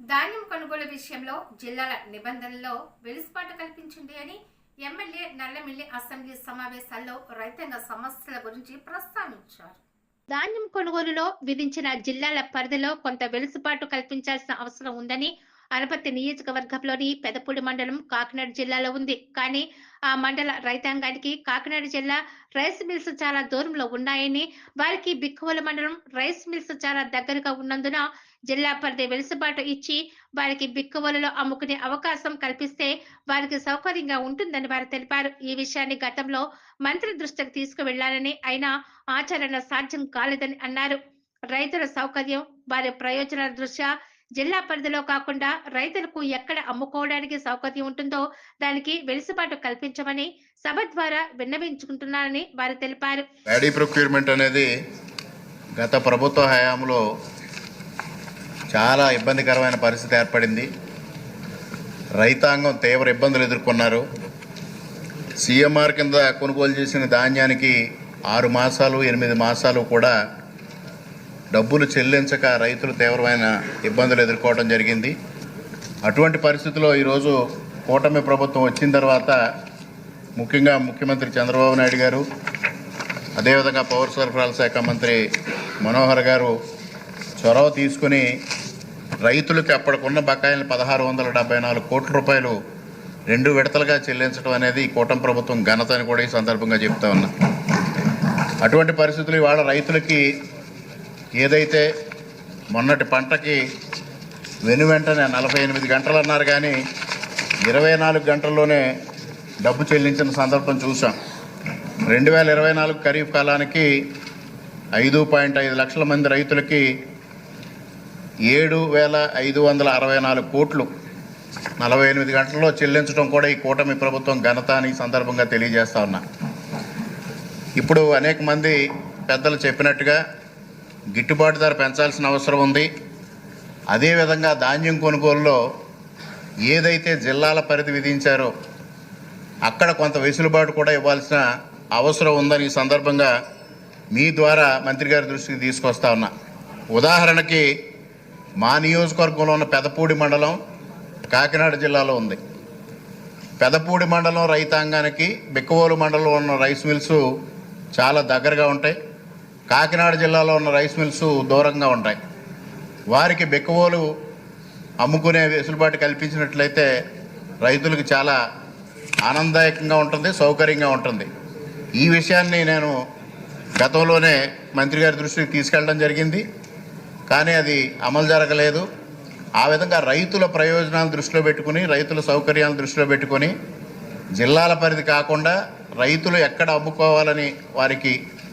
ధాన్యం కొనుగోలు విషయంలో జిల్లాల నిబంధనల్లో వెలుసుబాటు కల్పించింది అని ఎమ్మెల్యే నల్లమిల్లి అసెంబ్లీ సమావేశాల్లో రైతాంగ సమస్యల గురించి ప్రస్తావించారు. ధాన్యం కొనుగోలులో విధించిన జిల్లాల పరిధిలో కొంత వెలుసుబాటు కల్పించాల్సిన అవసరం ఉందని అనపర్తి నియోజకవర్గంలోని పెదపూడి మండలం కాకినాడ జిల్లాలో ఉంది. కానీ ఆ మండల రైతాంగానికి కాకినాడ జిల్లా రైస్ మిల్స్ చాలా దూరంలో ఉన్నాయని వారికి బిక్కువల మండలం రైస్ మిల్స్ చాలా దగ్గరగా ఉన్నందున జిల్లా పరిధి వెలుసుబాటు ఇచ్చి వారికి బిక్కువలలో అమ్ముకునే అవకాశం కల్పిస్తే వారికి సౌకర్యంగా ఉంటుందని వారు తెలిపారు. ఈ విషయాన్ని గతంలో మంత్రి దృష్టికి తీసుకువెళ్ళాలని అయినా ఆచరణ సాధ్యం కాలేదని అన్నారు. రైతుల సౌకర్యం వారి ప్రయోజనాల దృష్ట్యా జిల్లా పరిధిలో కాకుండా రైతులకు ఎక్కడ అమ్ముకోవడానికి సౌకర్యం ఉంటుందో దానికి వెలుసుబాటు కల్పించమని సభ ద్వారా విన్నవించుకుంటున్నారని వారు తెలిపారు. ప్యాడీ ప్రొక్యూర్మెంట్ అనేది గత ప్రభుత్వ హయాంలో చాలా ఇబ్బందికరమైన పరిస్థితి ఏర్పడింది. రైతాంగం తీవ్ర ఇబ్బందులు ఎదుర్కొన్నారు. సీఎంఆర్ కింద కొనుగోలు చేసిన ధాన్యానికి ఆరు మాసాలు ఎనిమిది మాసాలు కూడా డబ్బులు చెల్లించక రైతులు తీవ్రమైన ఇబ్బందులు ఎదుర్కోవడం జరిగింది. అటువంటి పరిస్థితుల్లో ఈరోజు కూటమి ప్రభుత్వం వచ్చిన తర్వాత ముఖ్యంగా ముఖ్యమంత్రి చంద్రబాబు నాయుడు గారు అదేవిధంగా పౌర సరఫరాల శాఖ మంత్రి మనోహర్ గారు చొరవ తీసుకుని రైతులకు అప్పటికున్న బకాయిలు పదహారు వందల డెబ్బై నాలుగు కోట్ల రూపాయలు రెండు విడతలుగా చెల్లించడం అనేది ఈ కూటమి ప్రభుత్వం ఘనత అని కూడా ఈ సందర్భంగా చెప్తా ఉన్నా. అటువంటి పరిస్థితులు ఇవాళ రైతులకి ఏదైతే మొన్నటి పంటకి వెను వెంటనే నలభై ఎనిమిది గంటలు అన్నారు కానీ ఇరవై నాలుగు గంటల్లోనే డబ్బు చెల్లించిన సందర్భం చూసాం. రెండు వేల ఇరవై నాలుగు ఖరీఫ్ కాలానికి ఐదు పాయింట్ ఐదు లక్షల మంది రైతులకి ఏడు వేల ఐదు వందల అరవై నాలుగు కోట్లు నలభై ఎనిమిది గంటల్లో చెల్లించడం కూడా ఈ కూటమి ప్రభుత్వం ఘనత అని సందర్భంగా తెలియజేస్తా ఉన్నా. ఇప్పుడు అనేక మంది పెద్దలు చెప్పినట్టుగా గిట్టుబాటు ధర పెంచాల్సిన అవసరం ఉంది. అదేవిధంగా ధాన్యం కొనుగోలులో ఏదైతే జిల్లాల పరిధి విధించారో అక్కడ కొంత వెసులుబాటు కూడా ఇవ్వాల్సిన అవసరం ఉందని ఈ సందర్భంగా మీ ద్వారా మంత్రి గారి దృష్టికి తీసుకొస్తా ఉన్నా. ఉదాహరణకి మా నియోజకవర్గంలో ఉన్న పెదపూడి మండలం కాకినాడ జిల్లాలో ఉంది. పెదపూడి మండలం రైతాంగానికి బిక్కవోలు మండలంలో ఉన్న రైస్ మిల్స్ చాలా దగ్గరగా ఉంటాయి. కాకినాడ జిల్లాలో ఉన్న రైస్ మిల్స్ దూరంగా ఉంటాయి. వారికి బెక్కువోలు అమ్ముకునే వెసులుబాటు కల్పించినట్లయితే రైతులకు చాలా ఆనందదాయకంగా ఉంటుంది సౌకర్యంగా ఉంటుంది. ఈ విషయాన్ని నేను గతంలోనే మంత్రి గారి దృష్టికి తీసుకెళ్ళడం జరిగింది. కానీ అది అమలు జరగలేదు. ఆ విధంగా రైతుల ప్రయోజనాలు దృష్టిలో పెట్టుకుని రైతుల సౌకర్యాలను దృష్టిలో పెట్టుకొని జిల్లాల పరిధి కాకుండా రైతులు ఎక్కడ అమ్ముకోవాలని వారికి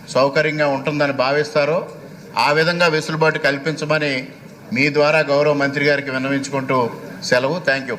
సౌకర్యంగా ఉంటుందని భావిస్తారో ఆ విధంగా వెసులుబాటు కల్పించమని మీ ద్వారా గౌరవ మంత్రి గారికి విన్నవించుకుంటూ సెలవు. Thank you